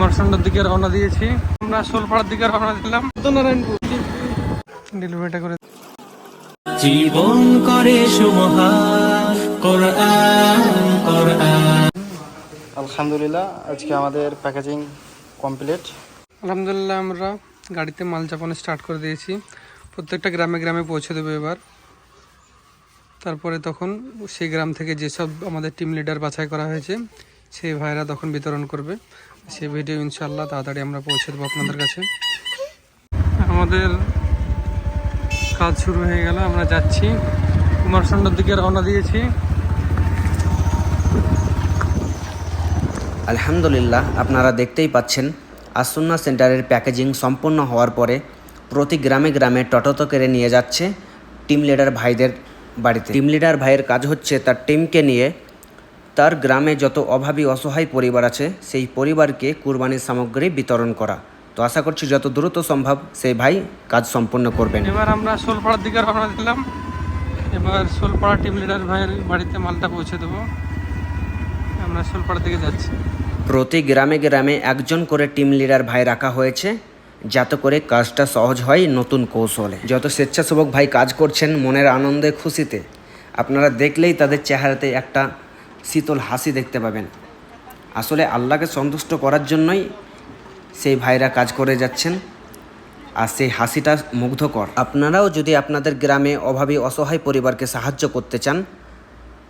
কুমারসন্ডার দিকে রওনা দিয়েছি। আমরা সোলপাড়ার দিকে রওনা দিলাম। নারায়ণপুর ডেলিভারিটা করে জীবন করে সুমহান কোরআন কোরআন। আলহামদুলিল্লাহ আজকে আমাদের প্যাকেজিং কমপ্লিট আলহামদুলিল্লাহ আমরা গাড়িতে মাল চাপানো স্টার্ট করে দিয়েছি। প্রত্যেকটা গ্রামে গ্রামে পৌঁছে দেবো এবার। তারপরে তখন সেই গ্রাম থেকে যেসব আমাদের টিম লিডার বাছাই করা হয়েছে সেই ভাইরা তখন বিতরণ করবে। সেই ভিডিও ইনশাল্লাহ তাড়াতাড়ি আমরা পৌঁছে দেবো আপনাদের কাছে। আমাদের কাজ শুরু হয়ে গেল, আমরা যাচ্ছি। কুমারসন্ডার দিকে রওনা দিয়েছি। আলহামদুলিল্লাহ, আপনারা দেখতেই পাচ্ছেন, আসুন্না সেন্টারের প্যাকেজিং সম্পূর্ণ হওয়ার পরে প্রতি গ্রামে গ্রামে টটোতো করে নিয়ে যাচ্ছে টিম লিডার ভাইদের বাড়িতে। টিম লিডার ভাইয়ের কাজ হচ্ছে তার টিমকে নিয়ে তার গ্রামে যত অভাবী অসহায় পরিবার আছে সেই পরিবারকে কুরবানির সামগ্রী বিতরণ করা। তো আশা করছি যত দ্রুত সম্ভব সেই ভাই কাজ সম্পন্ন করবেন। এবার আমরা সোলপাড়ার দিকে রওনা দিলাম। এবার সোলপাড়া টিম লিডার ভাইয়ের বাড়িতে মালটা পৌঁছে দেবো। আমরা সোলপাড়ার দিকে যাচ্ছি। প্রতি গ্রামে গ্রামে একজন করে টিম লিডার ভাই রাখা হয়েছে যাতে করে কাজটা সহজ হয় নতুন কৌশলে। যত স্বেচ্ছাসেবক ভাই কাজ করছেন মনের আনন্দে খুশিতে আপনারা দেখলেই তাদের চেহারাতে একটা শীতল হাসি দেখতে পাবেন। আসলে আল্লাহকে সন্তুষ্ট করার জন্যই সেই ভাইরা কাজ করে যাচ্ছেন আর সেই হাসিটা মুগ্ধকর। আপনারাও যদি আপনাদের গ্রামে অভাবী অসহায় পরিবারকে সাহায্য করতে চান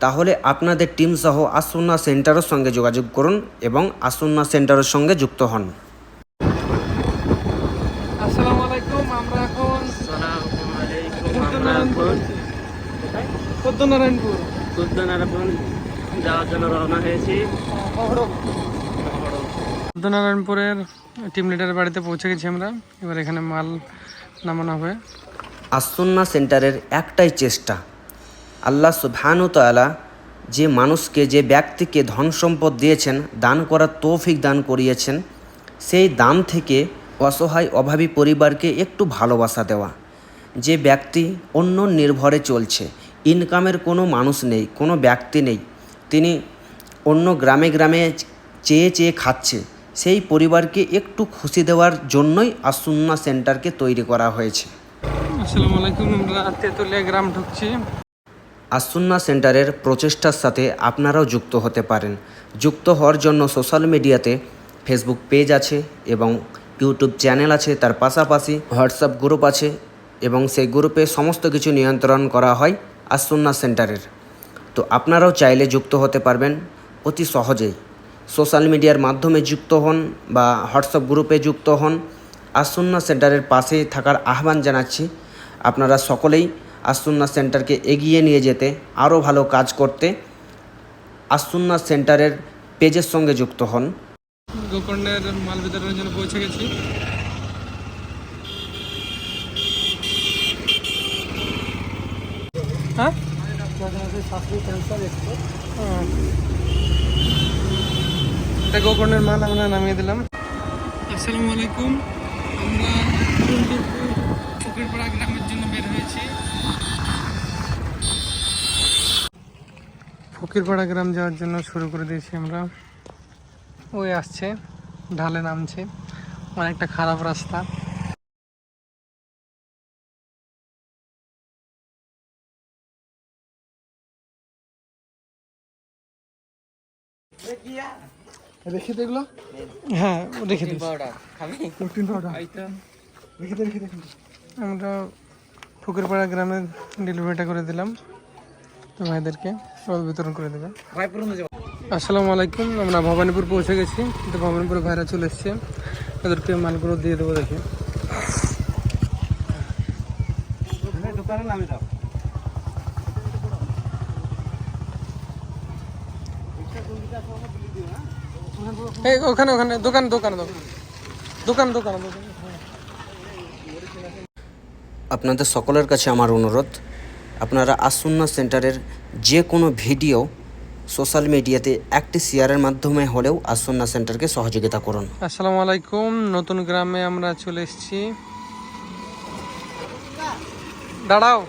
তাহলে আপনাদের টিম সহ আসুন্না সেন্টারের সঙ্গে যোগাযোগ করুন এবং আসুন্না সেন্টারের সঙ্গে যুক্ত হন। আসসালামু আলাইকুম আমরা এখন নারায়ণপুর। পদ্ম নারায়ণপুর। যাওয়ার জন্য রওনা হয়েছি। নারায়ণপুরের টিম লিডারের বাড়িতে পৌঁছে গেছি আমরা। এবার এখানে মাল নামানো হবে। আসুন্না সেন্টারের একটাই চেষ্টা। আল্লাহ সুবহানু তাআলা যে মানুষকে যে ব্যক্তিকে ধন সম্পদ দিয়েছেন দান করার তৌফিক দান করিয়েছেন সেই দান থেকে অসহায় অভাবী পরিবারকে একটু ভালোবাসা দেওয়া। যে ব্যক্তি অন্য নির্ভরে চলছে ইনকামের কোনো মানুষ নেই কোনো ব্যক্তি নেই তিনি অন্য গ্রামে গ্রামে চেয়ে চেয়ে খাচ্ছে। সেই পরিবারকে একটু খুশি দেওয়ার জন্যই আসুন্না সেন্টারকে তৈরি করা হয়েছে। আসসালামু আলাইকুম আমরা তেঁতুলিয়া গ্রাম ঢুকছি। আসুন্না সেন্টারের প্রচেষ্টার সাথে আপনারাও যুক্ত হতে পারেন। যুক্ত হওয়ার জন্য সোশ্যাল মিডিয়াতে ফেসবুক পেজ আছে এবং ইউটিউব চ্যানেল আছে তার পাশাপাশি হোয়াটসঅ্যাপ গ্রুপ আছে এবং সেই গ্রুপে সমস্ত কিছু নিয়ন্ত্রণ করা হয় আসুন্না সেন্টারের। তো আপনারাও চাইলে যুক্ত হতে পারবেন অতি সহজেই সোশ্যাল মিডিয়ার মাধ্যমে যুক্ত হন বা হোয়াটসঅ্যাপ গ্রুপে যুক্ত হন। আসুন্না সেন্টারের পাশে থাকার আহ্বান জানাচ্ছি। আপনারা সকলেই আসুন্না সেন্টারকে এগিয়ে নিয়ে যেতে, আরও ভালো কাজ করতে আসুন্না সেন্টারের পেজের সঙ্গে যুক্ত হন। পৌঁছে গেছি। হ্যাঁ? হ্যাঁ। এটা গোকর্ণের মাল আমরা নামিয়ে দিলাম। আসসালামু আলাইকুম। আমরা ফকিরপাড়া গ্রামের জন্য বের হয়েছি। ফকিরপাড়া গ্রাম যাওয়ার জন্য শুরু করে দিয়েছি আমরা। ওই আসছে ঢালে নামছে। অনেকটা খারাপ রাস্তা। রেখে দেখল হ্যাঁ রেখে দিস। প্রোটিন পাউডার রেখে দে রেখে দে আমরা ফকিরপাড়া গ্রামে ডেলিভারিটা করে দিলাম। তো ভাইদেরকে সবাই বিতরণ করে দেবে। আসসালামু আলাইকুম আমরা ভবানীপুর পৌঁছে গেছি। তো ভবানীপুরে ভাইরা চলে এসছে। তাদেরকে মালগুলো দিয়ে দেবো দেখে। দোকানে নামে যাও এই ওখানে ওখানে দোকান দোকান দোকান। দোকান আপনাদের সকলের কাছে আমার অনুরোধ আপনারা আসুন্না সেন্টারের যে কোনো ভিডিও সোশ্যাল মিডিয়াতে একটি শেয়ারের মাধ্যমে হলেও আসুন্না সেন্টারকে সহযোগিতা করুন। আসসালামু আলাইকুম নতুন গ্রামে আমরা চলে এসেছি। দাঁড়াও।